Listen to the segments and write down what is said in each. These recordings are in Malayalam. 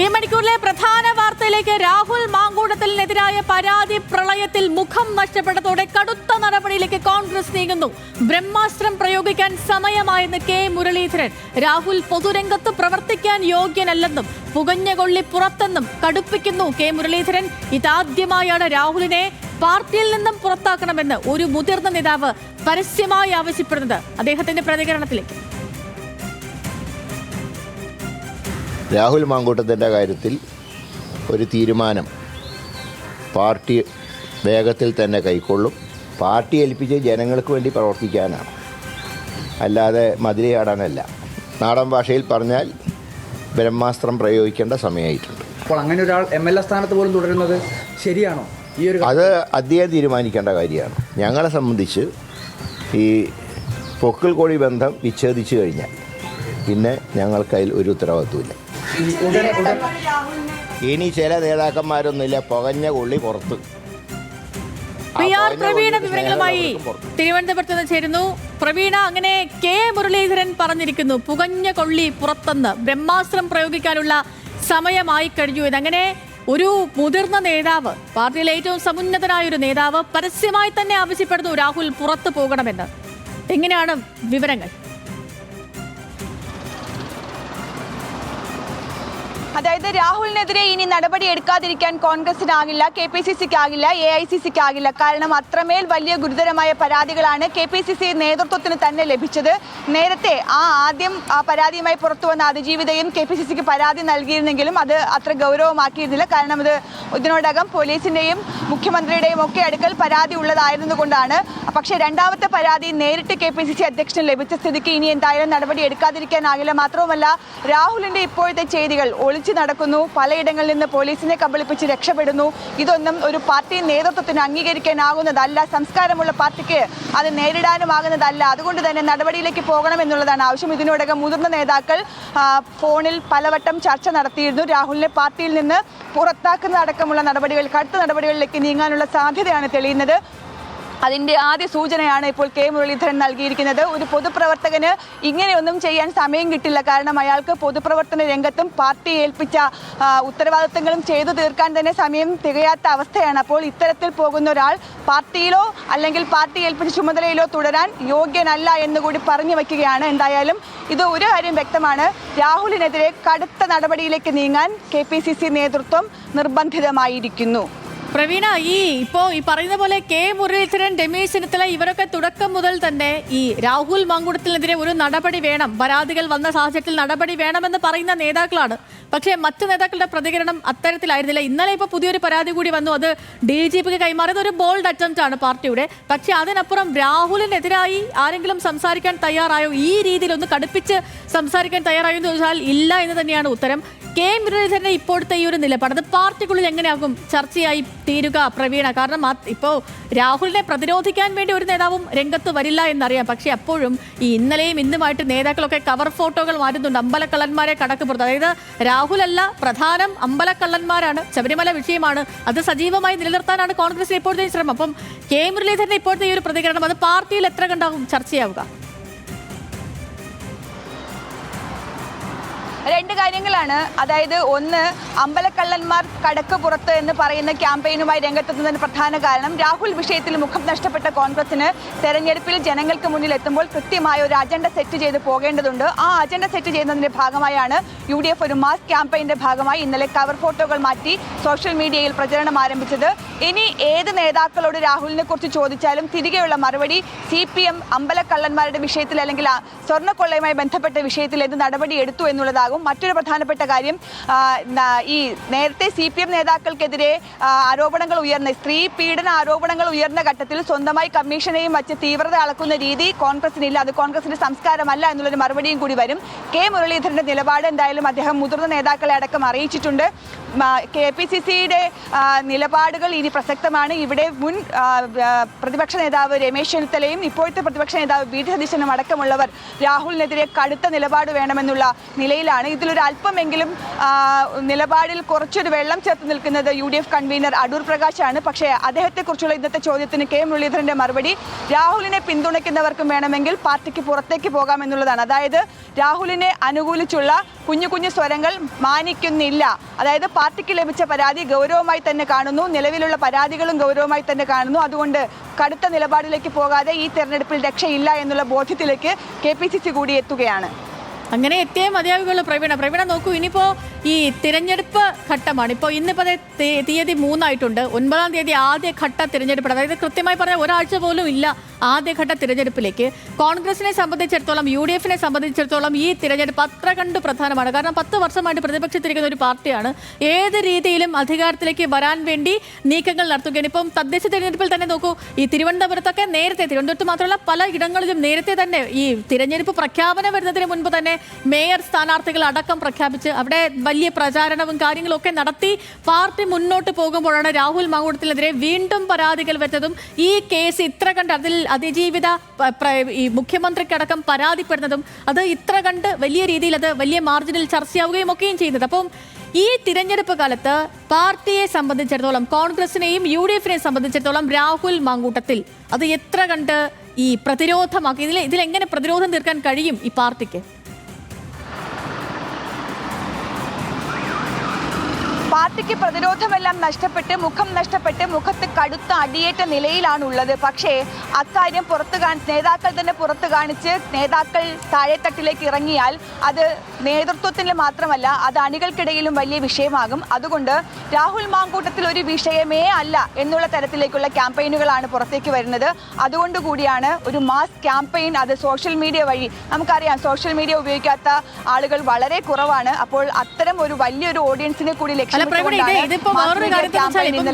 ഈ മണിക്കൂറിലെ പ്രധാന വാർത്തയിലേക്ക് രാഹുൽ മാങ്കൂടത്തിനെതിരായ പരാതി പ്രളയത്തിൽ മുഖം നഷ്ടപ്പെട്ടതോടെ കടുത്ത നടപടിയിലേക്ക് കോൺഗ്രസ് നീങ്ങുന്നു. ബ്രഹ്മാസ്ത്രം പ്രയോഗിക്കാൻ സമയമായെന്ന് കെ. മുരളീധരൻ. രാഹുൽ പൊതുരംഗത്ത് പ്രവർത്തിക്കാൻ യോഗ്യനല്ലെന്നും പുകഞ്ഞ കൊള്ളി പുറത്തെന്നും കടുപ്പിക്കുന്നു കെ. മുരളീധരൻ. ഇതാദ്യമായാണ് രാഹുലിനെ പാർട്ടിയിൽ നിന്നും പുറത്താക്കണമെന്ന് ഒരു മുതിർന്ന നേതാവ് പരസ്യമായി ആവശ്യപ്പെടുന്നത്. അദ്ദേഹത്തിന്റെ പ്രതികരണത്തിലേക്ക്. രാഹുൽ മാങ്കൂട്ടത്തിന്റെ കാര്യത്തിൽ ഒരു തീരുമാനം പാർട്ടി വേഗത്തിൽ തന്നെ കൈക്കൊള്ളും. പാർട്ടി ഏൽപ്പിച്ച് ജനങ്ങൾക്ക് വേണ്ടി പ്രവർത്തിക്കാനാണ്. അല്ലാതെ മതിലയാടാനല്ല. നാടൻ ഭാഷയിൽ പറഞ്ഞാൽ ബ്രഹ്മാസ്ത്രം പ്രയോഗിക്കേണ്ട സമയമായിട്ടുണ്ട്. അപ്പോൾ അങ്ങനെ ഒരാൾ എം എൽ എ സ്ഥാനത്ത് പോലും തുടരുന്നത് ശരിയാണോ? ഈ ഒരു അത് അദ്ദേഹം തീരുമാനിക്കേണ്ട കാര്യമാണ്. ഞങ്ങളെ സംബന്ധിച്ച് ഈ പൊക്കിൾ കോഴി ബന്ധം വിച്ഛേദിച്ചു കഴിഞ്ഞാൽ പിന്നെ ഞങ്ങൾക്കതിൽ ഒരു ഉത്തരവാദിത്വമില്ല. ഉടനെ ഉടൻ ഇനി ചില നേതാക്കന്മാരൊന്നുമില്ല. പുകഞ്ഞ കൊള്ളി പുറത്ത്. ആ പി ആർ പുകഞ്ഞ പ്രവീണ വിവരങ്ങളുമായി. തിരുവനന്തപുരത്ത് നിന്ന് ചേരുന്നു. പ്രവീണ അങ്ങനെ കെ മുരളീധരൻ പറഞ്ഞിരിക്കുന്നു പുകഞ്ഞ കൊള്ളി പുറത്തെന്ന്. ബ്രഹ്മാസ്ത്രം പ്രയോഗിക്കാനുള്ള സമയമായി കഴിഞ്ഞു. ഇതങ്ങനെ ഒരു മുതിർന്ന നേതാവ് പാർട്ടിയിലെ ഏറ്റവും സമുന്നതനായ ഒരു നേതാവ് പരസ്യമായി തന്നെ ആവശ്യപ്പെടുന്നു രാഹുൽ പുറത്തു പോകണമെന്ന്. എങ്ങനെയാണ് വിവരങ്ങൾ? അതായത് രാഹുലിനെതിരെ ഇനി നടപടി എടുക്കാതിരിക്കാൻ കോൺഗ്രസിനാകില്ല കെ പി സി സിക്ക് ആകില്ല എ ഐ സി സിക്ക് ആകില്ല കാരണം അത്രമേൽ വലിയ ഗുരുതരമായ പരാതികളാണ് കെ പി സി സി നേതൃത്വത്തിന് തന്നെ ലഭിച്ചത്. നേരത്തെ ആ ആദ്യം ആ പരാതിയുമായി പുറത്തു വന്ന അതിജീവിതയും കെ പി സി സിക്ക് പരാതി നൽകിയിരുന്നെങ്കിലും അത് അത്ര ഗൗരവമാക്കിയിരുന്നില്ല. കാരണം ഇത് ഇതിനോടകം പോലീസിന്റെയും മുഖ്യമന്ത്രിയുടെയും ഒക്കെ അടുക്കൽ പരാതി ഉള്ളതായിരുന്നുകൊണ്ടാണ് പക്ഷേ രണ്ടാമത്തെ പരാതി നേരിട്ട് കെ പി സി സി അധ്യക്ഷന് ലഭിച്ച സ്ഥിതിക്ക് ഇനി എന്തായാലും നടപടി എടുക്കാതിരിക്കാനാകില്ല. മാത്രവുമല്ല രാഹുലിന്റെ ഇപ്പോഴത്തെ ചെയ്തികൾ ഒളിച്ചു നടക്കുന്നു. പലയിടങ്ങളിൽ നിന്ന് പോലീസിനെ കബളിപ്പിച്ച് രക്ഷപ്പെടുന്നു. ഇതൊന്നും ഒരു പാർട്ടി നേതൃത്വത്തിന് അംഗീകരിക്കാനാകുന്നതല്ല. സംസ്കാരമുള്ള പാർട്ടിക്ക് അത് നേരിടാനുമാകുന്നതല്ല. അതുകൊണ്ട് തന്നെ നടപടിയിലേക്ക് പോകണം എന്നുള്ളതാണ് ആവശ്യം. ഇതിനോടകം മുതിർന്ന നേതാക്കൾ ഫോണിൽ പലവട്ടം ചർച്ച നടത്തിയിരുന്നു. രാഹുലിനെ പാർട്ടിയിൽ നിന്ന് പുറത്താക്കുന്ന അടക്കമുള്ള നടപടികൾ കടുത്ത നടപടികളിലേക്ക് നീങ്ങാനുള്ള സാധ്യതയാണ് തെളിയുന്നത്. അതിന്റെ ആദ്യ സൂചനയാണ് ഇപ്പോൾ കെ മുരളീധരൻ നൽകിയിരിക്കുന്നത്. ഒരു പൊതുപ്രവർത്തകന് ഇങ്ങനെയൊന്നും ചെയ്യാൻ സമയം കിട്ടില്ല. കാരണം അയാൾക്ക് പൊതുപ്രവർത്തന രംഗത്തും പാർട്ടി ഏൽപ്പിച്ച ഉത്തരവാദിത്തങ്ങളും ചെയ്തു തീർക്കാൻ തന്നെ സമയം തികയാത്ത അവസ്ഥയാണ്. അപ്പോൾ ഇത്തരത്തിൽ പോകുന്ന ഒരാൾ പാർട്ടിയിലോ അല്ലെങ്കിൽ പാർട്ടി ഏൽപ്പിച്ച ചുമതലയിലോ തുടരാൻ യോഗ്യനല്ല എന്നുകൂടി പറഞ്ഞു വയ്ക്കുകയാണ്. എന്തായാലും ഇത് ഒരു കാര്യം വ്യക്തമാണ്. രാഹുലിനെതിരെ കടുത്ത നടപടിയിലേക്ക് നീങ്ങാൻ കെ നേതൃത്വം നിർബന്ധിതമായിരിക്കുന്നു. പ്രവീണ ഈ ഇപ്പോ ഈ പറയുന്ന പോലെ കെ മുരളീധരൻ രമേശ് ചെന്നിത്തല ഇവരൊക്കെ തുടക്കം മുതൽ തന്നെ ഈ രാഹുൽ മങ്കുടത്തിനെതിരെ ഒരു നടപടി വേണം. പരാതികൾ വന്ന സാഹചര്യത്തിൽ നടപടി വേണമെന്ന് പറയുന്ന നേതാക്കളാണ്. പക്ഷേ മറ്റു നേതാക്കളുടെ പ്രതികരണം അത്തരത്തിലായിരുന്നില്ല. ഇന്നലെ ഇപ്പോൾ പുതിയൊരു പരാതി കൂടി വന്നു. അത് ഡി ജി പിക്ക് കൈമാറിയത് ഒരു ബോൾഡ് അറ്റംപ്റ്റ് ആണ് പാർട്ടിയുടെ. പക്ഷേ അതിനപ്പുറം രാഹുലിനെതിരായി ആരെങ്കിലും സംസാരിക്കാൻ തയ്യാറായോ? ഈ രീതിയിൽ ഒന്ന് കടുപ്പിച്ച് സംസാരിക്കാൻ തയ്യാറായോ എന്ന് ചോദിച്ചാൽ ഇല്ല എന്ന് തന്നെയാണ് ഉത്തരം. കെ. മുരളീധരന്റെ ഇപ്പോഴത്തെ ഈ ഒരു നിലപാട് അത് പാർട്ടിക്കുള്ളിൽ എങ്ങനെയാകും ചർച്ചയായി തീരുക പ്രവീണ? കാരണം ഇപ്പോൾ ഇപ്പോ രാഹുലിനെ പ്രതിരോധിക്കാൻ വേണ്ടി ഒരു നേതാവും രംഗത്ത് വരില്ല എന്നറിയാം. പക്ഷേ അപ്പോഴും ഈ ഇന്നലെയും ഇന്നുമായിട്ട് നേതാക്കളൊക്കെ കവർ ഫോട്ടോകൾ മാറ്റുന്നുണ്ട്. അമ്പലക്കള്ളന്മാരെ കടക്കുപുറത്ത് അതായത് രാഹുലല്ല പ്രധാനം അമ്പലക്കള്ളന്മാരാണ്. ശബരിമല വിഷയമാണ്. അത് സജീവമായി നിലനിർത്താനാണ് കോൺഗ്രസ് ഇപ്പോഴത്തെ ശ്രമം. അപ്പം കെ. മുരളീധരന്റെ ഇപ്പോഴത്തെ ഈ ഒരു പ്രതികരണം അത് പാർട്ടിയിൽ എത്ര കണ്ടാകും ചർച്ചയാവുക? രണ്ട് കാര്യങ്ങളാണ്. അതായത് ഒന്ന് അമ്പലക്കള്ളന്മാർ കടക്ക് പുറത്ത് എന്ന് പറയുന്ന ക്യാമ്പയിനുമായി രംഗത്തെത്തുന്നതിന് പ്രധാന കാരണം രാഹുൽ വിഷയത്തിൽ മുഖം നഷ്ടപ്പെട്ട കോൺഗ്രസിന് തെരഞ്ഞെടുപ്പിൽ ജനങ്ങൾക്ക് മുന്നിൽ എത്തുമ്പോൾ കൃത്യമായ ഒരു അജണ്ട സെറ്റ് ചെയ്ത് പോകേണ്ടതുണ്ട്. ആ അജണ്ട സെറ്റ് ചെയ്യുന്നതിന്റെ ഭാഗമായാണ് യു ഡി എഫ് ഒരു മാസ് ക്യാമ്പയിന്റെ ഭാഗമായി ഇന്നലെ കവർ ഫോട്ടോകൾ മാറ്റി സോഷ്യൽ മീഡിയയിൽ പ്രചരണം ആരംഭിച്ചത്. ഇനി ഏത് നേതാക്കളോട് രാഹുലിനെ കുറിച്ച് ചോദിച്ചാലും തിരികെയുള്ള മറുപടി സി പി എം അമ്പലക്കള്ളന്മാരുടെ വിഷയത്തിൽ അല്ലെങ്കിൽ സ്വർണക്കൊള്ളയുമായി ബന്ധപ്പെട്ട വിഷയത്തിൽ എന്ത് നടപടി എടുത്തു എന്നുള്ളതാകും മറ്റൊരു പ്രധാനപ്പെട്ട കാര്യം ഈ നേരത്തെ സി പി എം നേതാക്കൾക്കെതിരെ ആരോപണങ്ങൾ ഉയർന്ന സ്ത്രീ പീഡന ആരോപണങ്ങൾ ഉയർന്ന ഘട്ടത്തിൽ സ്വന്തമായി കമ്മീഷനെയും വച്ച് തീവ്രത അളക്കുന്ന രീതി കോൺഗ്രസിനില്ല. അത് കോൺഗ്രസിന്റെ സംസ്കാരമല്ല എന്നുള്ളൊരു മറുപടിയും കൂടി വരും. കെ. മുരളീധരന്റെ നിലപാട് എന്തായാലും അദ്ദേഹം മുതിർന്ന നേതാക്കളെ അടക്കം അറിയിച്ചിട്ടുണ്ട്. കെ പി സി സിയുടെ നിലപാടുകൾ ഇനി പ്രസക്തമാണ്. ഇവിടെ മുൻ പ്രതിപക്ഷ നേതാവ് രമേശ് ചെന്നിത്തലയും ഇപ്പോഴത്തെ പ്രതിപക്ഷ നേതാവ് വി ഡി സതീശനും അടക്കമുള്ളവർ രാഹുലിനെതിരെ കടുത്ത നിലപാട് വേണമെന്നുള്ള നിലയിലാണ് ഇതിലൊരു അല്പമെങ്കിലും നിലപാടിൽ കുറച്ചൊരു വെള്ളം ചേർത്ത് നിൽക്കുന്നത് U D F convener Adoor പ്രകാശാണ് പക്ഷേ അദ്ദേഹത്തെക്കുറിച്ചുള്ള ഇന്നത്തെ ചോദ്യത്തിന് കെ മുരളീധരന്റെ മറുപടി രാഹുലിനെ പിന്തുണയ്ക്കുന്നവർക്കും വേണമെങ്കിൽ പാർട്ടിക്ക് പുറത്തേക്ക് പോകാമെന്നുള്ളതാണ് അതായത് രാഹുലിനെ അനുകൂലിച്ചുള്ള കുഞ്ഞു കുഞ്ഞു സ്വരങ്ങൾ മാനിക്കുന്നില്ല. അതായത് പാർട്ടിക്ക് ലഭിച്ച പരാതി ഗൗരവമായി തന്നെ കാണുന്നു. നിലവിലുള്ള പരാതികളും ഗൗരവമായി തന്നെ കാണുന്നു. അതുകൊണ്ട് കടുത്ത നിലപാടിലേക്ക് പോകാതെ ഈ തെരഞ്ഞെടുപ്പിൽ രക്ഷയില്ല എന്നുള്ള ബോധ്യത്തിലേക്ക് കെ പി സി സി കൂടി എത്തുകയാണ്. അങ്ങനെ എത്തിയേ മതിയാവുകയുള്ളൂ പ്രവീണ. പ്രവീണ നോക്കൂ ഇനിയിപ്പോ ഈ തിരഞ്ഞെടുപ്പ് ഘട്ടമാണ്. ഇപ്പോൾ ഇന്നിപ്പോൾ തീയതി മൂന്നായിട്ടുണ്ട്. ഒൻപതാം തീയതി ആദ്യ ഘട്ട തിരഞ്ഞെടുപ്പ് അതായത് കൃത്യമായി പറഞ്ഞാൽ ഒരാഴ്ച പോലും ഇല്ല ആദ്യഘട്ട തിരഞ്ഞെടുപ്പിലേക്ക്. കോൺഗ്രസിനെ സംബന്ധിച്ചിടത്തോളം യു ഡി എഫിനെ സംബന്ധിച്ചിടത്തോളം ഈ തിരഞ്ഞെടുപ്പ് അത്ര കണ്ട് പ്രധാനമാണ്. കാരണം പത്ത് വർഷമായിട്ട് പ്രതിപക്ഷത്തിരിക്കുന്ന ഒരു പാർട്ടിയാണ്. ഏത് രീതിയിലും അധികാരത്തിലേക്ക് വരാൻ വേണ്ടി നീക്കങ്ങൾ നടത്തുകയാണ്. ഇപ്പം തദ്ദേശ തിരഞ്ഞെടുപ്പിൽ തന്നെ നോക്കൂ ഈ തിരുവനന്തപുരത്തൊക്കെ നേരത്തെ തിരുവനന്തപുരത്ത് മാത്രമല്ല പല ഇടങ്ങളിലും നേരത്തെ തന്നെ ഈ തിരഞ്ഞെടുപ്പ് പ്രഖ്യാപനം വരുന്നതിന് മുൻപ് തന്നെ മേയർ സ്ഥാനാർത്ഥികൾ അടക്കം പ്രഖ്യാപിച്ച് അവിടെ വലിയ പ്രചാരണവും കാര്യങ്ങളൊക്കെ നടത്തി പാർട്ടി മുന്നോട്ട് പോകുമ്പോഴാണ് രാഹുൽ മാങ്കൂട്ടത്തിനെതിരെ വീണ്ടും പരാതികൾ വരുന്നതും ഈ കേസ് ഇത്ര കണ്ട് അതിൽ അതിജീവിത ഈ മുഖ്യമന്ത്രിക്കടക്കം പരാതിപ്പെടുന്നതും അത് ഇത്ര കണ്ട് വലിയ രീതിയിൽ അത് വലിയ മാർജിനിൽ ചർച്ചയാവുകയും ഒക്കെയും ചെയ്യുന്നത് അപ്പം ഈ തിരഞ്ഞെടുപ്പ് കാലത്ത് പാർട്ടിയെ സംബന്ധിച്ചിടത്തോളം കോൺഗ്രസിനെയും യു ഡി എഫിനെയും സംബന്ധിച്ചിടത്തോളം രാഹുൽ മാങ്കൂട്ടത്തിൽ അത് എത്ര കണ്ട് ഈ പ്രതിരോധമാക്കി ഇതിൽ ഇതിലെങ്ങനെ പ്രതിരോധം തീർക്കാൻ കഴിയും ഈ പാർട്ടിക്ക്? പാർട്ടിക്ക് പ്രതിരോധമെല്ലാം നഷ്ടപ്പെട്ട് മുഖം നഷ്ടപ്പെട്ട് മുഖത്ത് കടുത്ത അടിയേറ്റ നിലയിലാണ് ഉള്ളത് പക്ഷേ അക്കാര്യം പുറത്ത് കാണി നേതാക്കൾ തന്നെ പുറത്ത് കാണിച്ച് നേതാക്കൾ താഴെത്തട്ടിലേക്ക് ഇറങ്ങിയാൽ അത് നേതൃത്വത്തിന് മാത്രമല്ല അത് അണികൾക്കിടയിലും വലിയ വിഷയമാകും. അതുകൊണ്ട് രാഹുൽ മാങ്കൂട്ടത്തിൽ ഒരു വിഷയമേ അല്ല എന്നുള്ള തരത്തിലേക്കുള്ള ക്യാമ്പയിനുകളാണ് പുറത്തേക്ക് വരുന്നത്. അതുകൊണ്ട് കൂടിയാണ് ഒരു മാസ് ക്യാമ്പയിൻ അത് സോഷ്യൽ മീഡിയ വഴി നമുക്കറിയാം സോഷ്യൽ മീഡിയ ഉപയോഗിക്കാത്ത ആളുകൾ വളരെ കുറവാണ്. അപ്പോൾ അത്തരം ഒരു വലിയൊരു ഓഡിയൻസിനെ കൂടി അല്ല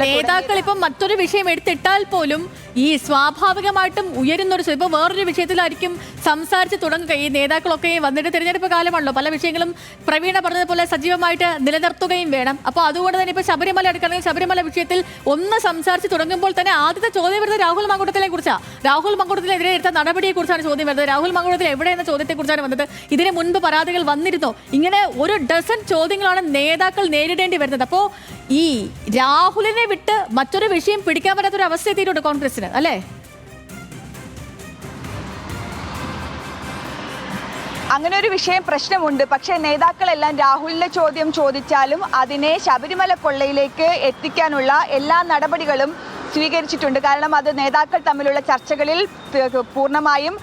നേതാക്കൾ ഇപ്പം മറ്റൊരു വിഷയം എടുത്തിട്ടാൽ പോലും ഈ സ്വാഭാവികമായിട്ടും ഉയരുന്ന ഒരു ഇപ്പൊ വേറൊരു വിഷയത്തിലായിരിക്കും സംസാരിച്ച് തുടങ്ങുക. ഈ നേതാക്കളൊക്കെ വന്നിട്ട് തിരഞ്ഞെടുപ്പ് കാലമാണല്ലോ. പല വിഷയങ്ങളും പ്രവീണ പറഞ്ഞതുപോലെ സജീവമായിട്ട് നിലനിർത്തുകയും വേണം. അപ്പോൾ അതുകൊണ്ട് തന്നെ ഇപ്പൊ ശബരിമല എടുക്കുകയാണെങ്കിൽ ശബരിമല വിഷയത്തിൽ ഒന്ന് സംസാരിച്ച് തുടങ്ങുമ്പോൾ തന്നെ ആദ്യത്തെ ചോദ്യം വരുന്നത് രാഹുൽ മങ്കുടത്തിനെ കുറിച്ചാണ് രാഹുൽ മങ്കുടത്തിനെതിരെ എടുത്ത നടപടിയെ കുറിച്ചാണ് ചോദ്യം വരുന്നത്. രാഹുൽ മങ്കുടത്തിൽ എവിടെ എന്ന ചോദ്യത്തെ കുറിച്ചാണ് വന്നത്. ഇതിന് മുൻപ് പരാതികൾ വന്നിരുന്നോ. ഇങ്ങനെ ഒരു ഡസൻ ചോദ്യങ്ങളാണ് നേതാക്കൾ നേരിടേണ്ടി വരുന്നത്. അപ്പോൾ ഈ രാഹുലിനെ വിട്ട് മറ്റൊരു വിഷയം പിടിക്കാൻ പറ്റാത്തൊരു അവസ്ഥ എത്തിയിട്ടുണ്ട് കോൺഗ്രസിന് അല്ലേ? അങ്ങനെ ഒരു വിഷയം പ്രശ്നമുണ്ട്. പക്ഷേ നേതാക്കളെല്ലാം രാഹുലിന്റെ ചോദ്യം ചോദിച്ചാലും അതിനെ ശബരിമല കൊള്ളയിലേക്ക് എത്തിക്കാനുള്ള എല്ലാ നടപടികളും സ്വീകരിച്ചിട്ടുണ്ട്. കാരണം അത് നേതാക്കൾ തമ്മിലുള്ള ചർച്ചകളിൽ പൂർണമായും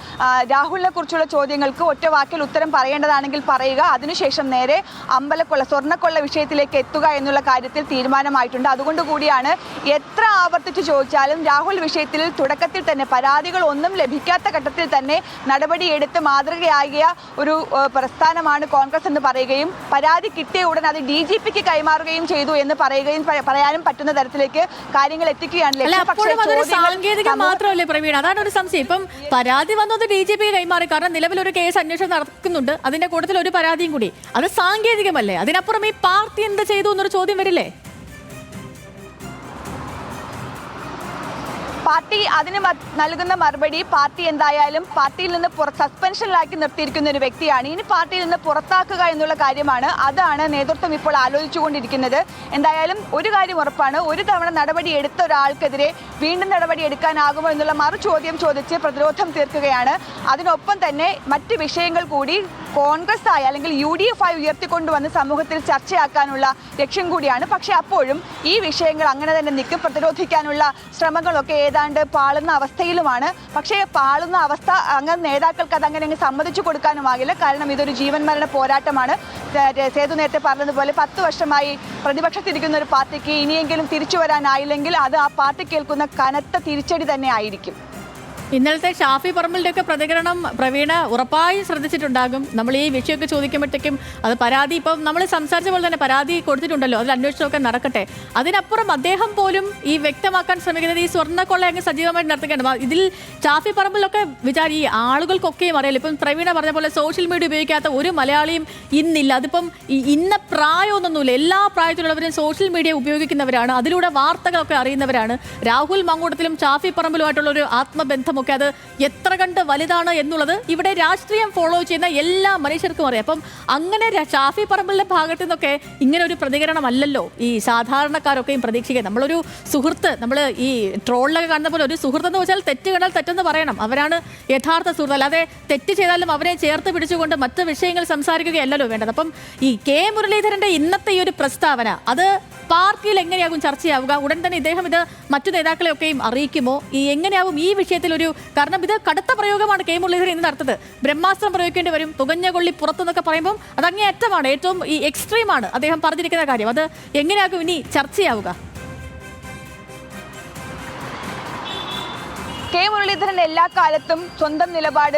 രാഹുലിനെ കുറിച്ചുള്ള ചോദ്യങ്ങൾക്ക് ഒറ്റ വാക്കിൽ ഉത്തരം പറയേണ്ടതാണെങ്കിൽ പറയുക. അതിനുശേഷം നേരെ അമ്പലക്കൊള്ള സ്വർണക്കൊള്ള വിഷയത്തിലേക്ക് എത്തുക എന്നുള്ള കാര്യത്തിൽ തീരുമാനമായിട്ടുണ്ട്. അതുകൊണ്ട് കൂടിയാണ് എത്ര ആവർത്തിച്ച് ചോദിച്ചാലും രാഹുൽ വിഷയത്തിൽ തുടക്കത്തിൽ തന്നെ പരാതികൾ ഒന്നും ലഭിക്കാത്ത ഘട്ടത്തിൽ തന്നെ നടപടിയെടുത്ത് മാതൃകയാകിയ ഒരു പ്രസ്ഥാനമാണ് കോൺഗ്രസ് എന്ന് പറയുകയും പരാതി കിട്ടിയ ഉടൻ അത് ഡി ജി പിക്ക് കൈമാറുകയും ചെയ്തു എന്ന് പറയുകയും പറയാനും പറ്റുന്ന തരത്തിലേക്ക് കാര്യങ്ങൾ എത്തിക്കുകയാണ് അല്ല അപ്പോഴും അതൊരു സാങ്കേതികം മാത്രമല്ലേ പ്രവീൺ? അതാണ് ഒരു സംശയം. ഇപ്പം പരാതി വന്നത് ഡി ജി പി കൈമാറി. കാരണം നിലവിലൊരു കേസ് അന്വേഷണം നടക്കുന്നുണ്ട്. അതിന്റെ കൂട്ടത്തിൽ ഒരു പരാതിയും കൂടി. അത് സാങ്കേതികമല്ലേ? അതിനപ്പുറം ഈ പാർട്ടി എന്ത് ചെയ്തു എന്നൊരു ചോദ്യം വരില്ലേ? പാർട്ടി അതിന് നൽകുന്ന മറുപടി പാർട്ടി എന്തായാലും പാർട്ടിയിൽ നിന്ന് സസ്പെൻഷനിലാക്കി നിർത്തിയിരിക്കുന്ന ഒരു വ്യക്തിയാണ്. ഇനി പാർട്ടിയിൽ നിന്ന് പുറത്താക്കുക എന്നുള്ള കാര്യമാണ് അതാണ് നേതൃത്വം ഇപ്പോൾ ആലോചിച്ചുകൊണ്ടിരിക്കുന്നത്. എന്തായാലും ഒരു കാര്യം ഉറപ്പാണ് ഒരു തവണ നടപടി എടുത്ത ഒരാൾക്കെതിരെ വീണ്ടും നടപടി എടുക്കാനാകുമോ എന്നുള്ള മറു ചോദ്യം ചോദിച്ച് പ്രതിരോധം തീർക്കുകയാണ്. അതിനൊപ്പം തന്നെ മറ്റ് വിഷയങ്ങൾ കൂടി കോൺഗ്രസ് ആയി അല്ലെങ്കിൽ യു ഡി എഫ് ആയി ഉയർത്തിക്കൊണ്ടുവന്ന് സമൂഹത്തിൽ ചർച്ചയാക്കാനുള്ള ലക്ഷ്യം കൂടിയാണ്. പക്ഷേ അപ്പോഴും ഈ വിഷയങ്ങൾ അങ്ങനെ തന്നെ നിൽക്കും. പ്രതിരോധിക്കാനുള്ള ശ്രമങ്ങളൊക്കെ ഏതാണ്ട് പാളുന്ന അവസ്ഥയിലുമാണ്. പക്ഷേ പാളുന്ന അവസ്ഥ അങ്ങനെ നേതാക്കൾക്ക് അത് അങ്ങനെ അങ്ങ് സമ്മതിച്ചു കൊടുക്കാനുമാകില്ല കാരണം ഇതൊരു ജീവൻ മരണ പോരാട്ടമാണ്. സേതു നേരത്തെ പറഞ്ഞതുപോലെ പത്ത് വർഷമായി പ്രതിപക്ഷത്തിരിക്കുന്ന ഒരു പാർട്ടിക്ക് ഇനിയെങ്കിലും തിരിച്ചു വരാനായില്ലെങ്കിൽ അത് ആ പാർട്ടി കേൾക്കുന്ന കനത്ത തിരിച്ചടി തന്നെ ആയിരിക്കും. ഇന്നലത്തെ ഷാഫി പറമ്പലിന്റെ ഒക്കെ പ്രതികരണം പ്രവീണ ഉറപ്പായും ശ്രദ്ധിച്ചിട്ടുണ്ടാകും. നമ്മൾ ഈ വിഷയമൊക്കെ ചോദിക്കുമ്പോഴത്തേക്കും അത് പരാതി ഇപ്പം നമ്മൾ സംസാരിച്ച പോലെ തന്നെ പരാതി കൊടുത്തിട്ടുണ്ടല്ലോ. അതിൽ അന്വേഷണമൊക്കെ നടക്കട്ടെ. അതിനപ്പുറം അദ്ദേഹം പോലും ഈ വ്യക്തമാക്കാൻ ശ്രമിക്കുന്നത് ഈ സ്വർണക്കൊള്ള അങ്ങ് സജീവമായിട്ട് നടത്തുകയാണ്. ഇതിൽ ഷാഫി പറമ്പിലൊക്കെ വിചാരി ഈ ആളുകൾക്കൊക്കെയും അറിയാലോ ഇപ്പം പ്രവീണ പറഞ്ഞ പോലെ സോഷ്യൽ മീഡിയ ഉപയോഗിക്കാത്ത ഒരു മലയാളിയും ഇന്നില്ല. അതിപ്പം ഇന്ന പ്രായമൊന്നുമില്ല. എല്ലാ പ്രായത്തിലുള്ളവരും സോഷ്യൽ മീഡിയ ഉപയോഗിക്കുന്നവരാണ്. അതിലൂടെ വാർത്തകളൊക്കെ അറിയുന്നവരാണ്. രാഹുൽ മങ്കൂട്ടത്തിലും ഷാഫി പറമ്പിലുമായിട്ടുള്ള ഒരു ആത്മബന്ധമൊക്കെ അത് എത്ര കണ്ട് വലുതാണ് എന്നുള്ളത് ഇവിടെ രാഷ്ട്രീയം ഫോളോ ചെയ്യുന്ന എല്ലാ മനുഷ്യർക്കും അറിയാം. അപ്പം അങ്ങനെ ഷാഫി പറമ്പിലിന്റെ ഭാഗത്തു നിന്നൊക്കെ ഇങ്ങനെ ഒരു പ്രതികരണം അല്ലല്ലോ ഈ സാധാരണക്കാരൊക്കെയും പ്രതീക്ഷിക്കുക. നമ്മളൊരു സുഹൃത്ത് നമ്മൾ ഈ ട്രോളിലൊക്കെ കാണുന്ന പോലെ ഒരു സുഹൃത്ത് എന്ന് വെച്ചാൽ തെറ്റ് കണ്ടാൽ തെറ്റെന്ന് പറയണം. അവരാണ് യഥാർത്ഥ സുഹൃത്ത്. അല്ലാതെ തെറ്റ് ചെയ്താലും അവരെ ചേർത്ത് പിടിച്ചുകൊണ്ട് മറ്റ് വിഷയങ്ങൾ സംസാരിക്കുകയല്ലല്ലോ വേണ്ടത്. അപ്പം ഈ കെ. മുരളീധരന്റെ ഇന്നത്തെ ഈ ഒരു പ്രസ്താവന അത് പാർട്ടിയിൽ എങ്ങനെയാകും ചർച്ചയാവുക? ഉടൻ തന്നെ ഇദ്ദേഹം ഇത് മറ്റു നേതാക്കളെയൊക്കെയും അറിയിക്കുമോ? ഈ എങ്ങനെയാവും ഈ വിഷയത്തിൽ ഒരു കാരണം ഇത് കടുത്ത പ്രയോഗമാണ് കെ മുരളീധരൻ ഇന്ന് നടത്തത് ബ്രഹ്മാസ്ത്രം പ്രയോഗിക്കേണ്ടി വരും. പുകഞ്ഞ കൊള്ളി പുറത്തുനിന്നൊക്കെ പറയുമ്പോൾ അത് അങ്ങേയറ്റമാണ് ഏറ്റവും ഈ എക്സ്ട്രീമാണ് അദ്ദേഹം പറഞ്ഞിരിക്കുന്ന കാര്യം. അത് എങ്ങനെയാകും ഇനി ചർച്ചയാവുക. കെ മുരളീധരൻ എല്ലാ കാലത്തും സ്വന്തം നിലപാട്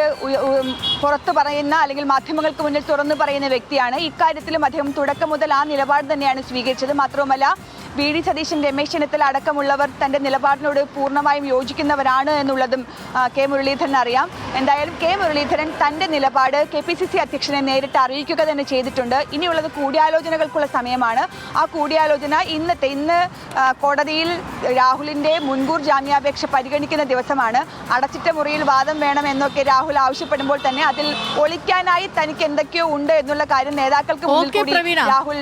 പുറത്തു പറയുന്ന അല്ലെങ്കിൽ മാധ്യമങ്ങൾക്ക് മുന്നിൽ തുറന്നു പറയുന്ന വ്യക്തിയാണ്. ഇക്കാര്യത്തിലും അദ്ദേഹം തുടക്കം മുതൽ ആ നിലപാട് തന്നെയാണ് സ്വീകരിച്ചത്. മാത്രവുമല്ല വി ഡി സതീശൻ രമേശ് ചെന്നിത്തല അടക്കമുള്ളവർ തന്റെ നിലപാടിനോട് പൂർണമായും യോജിക്കുന്നവരാണ് എന്നുള്ളതും കെ മുരളീധരൻ അറിയാം. എന്തായാലും കെ മുരളീധരൻ തന്റെ നിലപാട് കെ പി സി സി അധ്യക്ഷനെ നേരിട്ട് അറിയിക്കുക തന്നെ ചെയ്തിട്ടുണ്ട്. ഇനിയുള്ളത് കൂടിയാലോചനകൾക്കുള്ള സമയമാണ്. ആ കൂടിയാലോചന ഇന്നത്തെ ഇന്ന് കോടതിയിൽ രാഹുലിന്റെ മുൻകൂർ ജാമ്യാപേക്ഷ പരിഗണിക്കുന്ന ദിവസമാണ്. അടച്ചിട്ട മുറിയിൽ വാദം വേണം എന്നൊക്കെ രാഹുൽ ആവശ്യപ്പെടുമ്പോൾ തന്നെ അതിൽ ഒളിക്കാനായി തനിക്ക് എന്തൊക്കെയോ ഉണ്ട് എന്നുള്ള കാര്യം നേതാക്കൾക്ക് മുന്നിൽ കൂടി രാഹുൽ